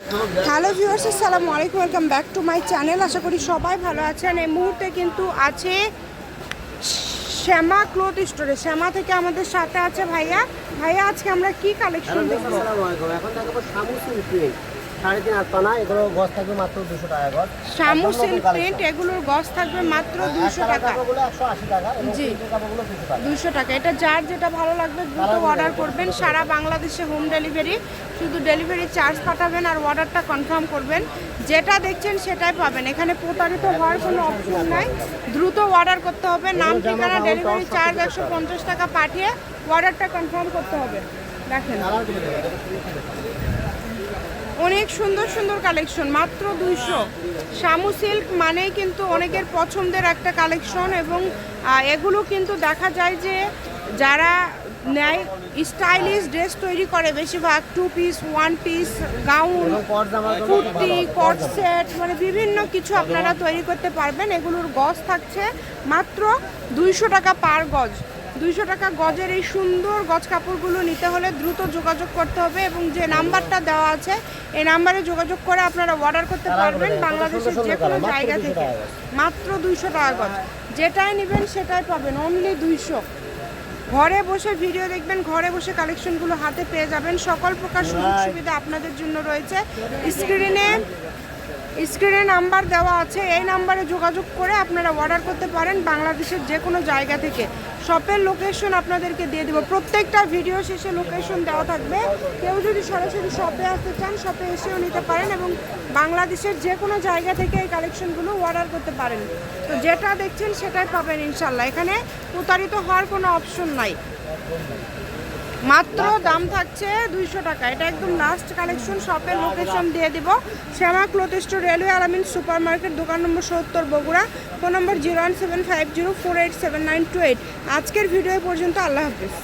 Hello viewers, আসসালামু আলাইকুম, welcome back to my channel. আশা করি সবাই ভালো আছেন। এই মুহূর্তে কিন্তু আছে শ্যামা ক্লোথ স্টোরে। শ্যামা থেকে আমাদের সাথে আছে ভাইয়া। ভাইয়া, আজকে আমরা কি কালেকশন দেখব? এখন দেখো শামু প্রিন্ট সাড়ে তিন হাত পানা এগুলো গছ থাকবে মাত্র দুশো টাকা গছ। শামু সিল্ক প্রিন্ট এগুলোর গজ থাকবে মাত্র হ্যাঁ, দুশো টাকা। একশো আশি টাকা জি। দুশো টাকা। এটা যার যেটা ভালো লাগবে দ্রুত অর্ডার করবেন। সারা বাংলাদেশে হোম ডেলিভারি শুধু ডেলিভারি চার্জ পাঠাবেন আর অর্ডারটা কনফার্ম করবেন। যেটা দেখছেন সেটাই পাবেন। এখানে প্রতারিত হওয়ার কোনো অপশন নাই। দ্রুত অর্ডার করতে হবে। নাম ঠিকানা ডেলিভারি চার্জ একশো পঞ্চাশ টাকা পাঠিয়ে অর্ডারটা কনফার্ম করতে হবে। দেখেন। অনেক সুন্দর সুন্দর কালেকশন মাত্র দুইশো। শামু সিল্ক মানেই কিন্তু অনেকের পছন্দের একটা কালেকশন এবং এগুলো কিন্তু দেখা যায় যে যারা নেয় স্টাইলিশ ড্রেস তৈরি করে বেশিরভাগ two piece one piece gown kurti কট সেট মানে বিভিন্ন কিছু আপনারা তৈরি করতে পারবেন। এগুলোর গজ থাকছে মাত্র দুইশো টাকা পার গজ। দুইশো টাকা গজের এই সুন্দর গজ কাপড়গুলো নিতে হলে দ্রুত যোগাযোগ করতে হবে এবং যে নাম্বারটা দেওয়া আছে এই নাম্বারে যোগাযোগ করে আপনারা অর্ডার করতে পারবেন বাংলাদেশের যে কোনো জায়গা থেকে। মাত্র দুইশো টাকা গজ। যেটাই নেবেন সেটাই পাবেন অনলি দুইশো। ঘরে বসে ভিডিও দেখবেন ঘরে বসে কালেকশনগুলো হাতে পেয়ে যাবেন। সকল প্রকার সুযোগ সুবিধা আপনাদের জন্য রয়েছে। স্ক্রিনে স্ক্রিনে নাম্বার দেওয়া আছে, এই নাম্বারে যোগাযোগ করে আপনারা অর্ডার করতে পারেন বাংলাদেশের যে কোনো জায়গা থেকে। শপের লোকেশন আপনাদেরকে দিয়ে দেবো। প্রত্যেকটা ভিডিও শেষে লোকেশন দেওয়া থাকবে। কেউ যদি সরাসরি শপে আসতে চান শপে এসেও নিতে পারেন এবং বাংলাদেশের যে কোনো জায়গা থেকে এই কালেকশনগুলো অর্ডার করতে পারেন। তো যেটা দেখছেন সেটাই পাবেন ইনশাল্লাহ এখানে প্রতারিত হওয়ার কোনো অপশন নাই। মাত্র দাম থাকছে দুইশো টাকা। এটা একদম লাস্ট কালেকশন শপের লোকেশন দিয়ে দিব। Shyama cloth store railway Alamin super market দোকান নম্বর সত্তর, Bogura. Phone number zero one seven five zero four eight seven nine two eight আজকের ভিডিও পর্যন্ত আল্লাহ হাফিজ।